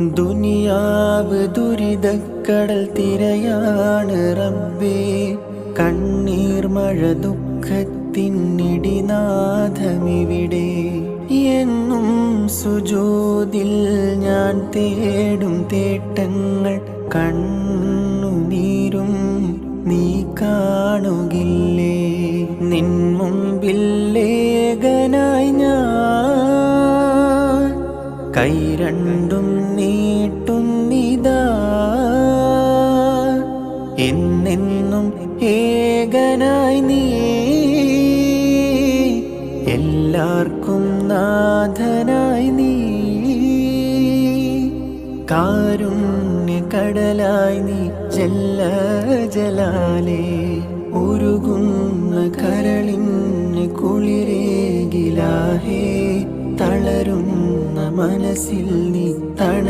ദുനിയാവ് ദുരിതക്കടൽ തിരയാണ് റബ്ബേ. കണ്ണീർ മഴ ദുഃഖത്തിനിടിനാഥമിവിടെ എന്നും സുജോതിൽ ഞാൻ തേടും തേട്ടങ്ങൾ കണ്ണുനീരും നീ കാണുകില്ലേ. നിൻ മുമ്പിൽ ഞാൻ കൈ രണ്ടും നീട്ടുന്നിതാ എന്നെന്നും ഏകനായി നീ. എല്ലാവർക്കും നാഥനായി നീ. കാരുണ്യ കടലായി നീ ജല്ല ജലാലേ. ഉരുകുന്ന കരളിന് കുളിരേകിലാഹേ തളരുന്ന മനസ്സിൽ നീ തണ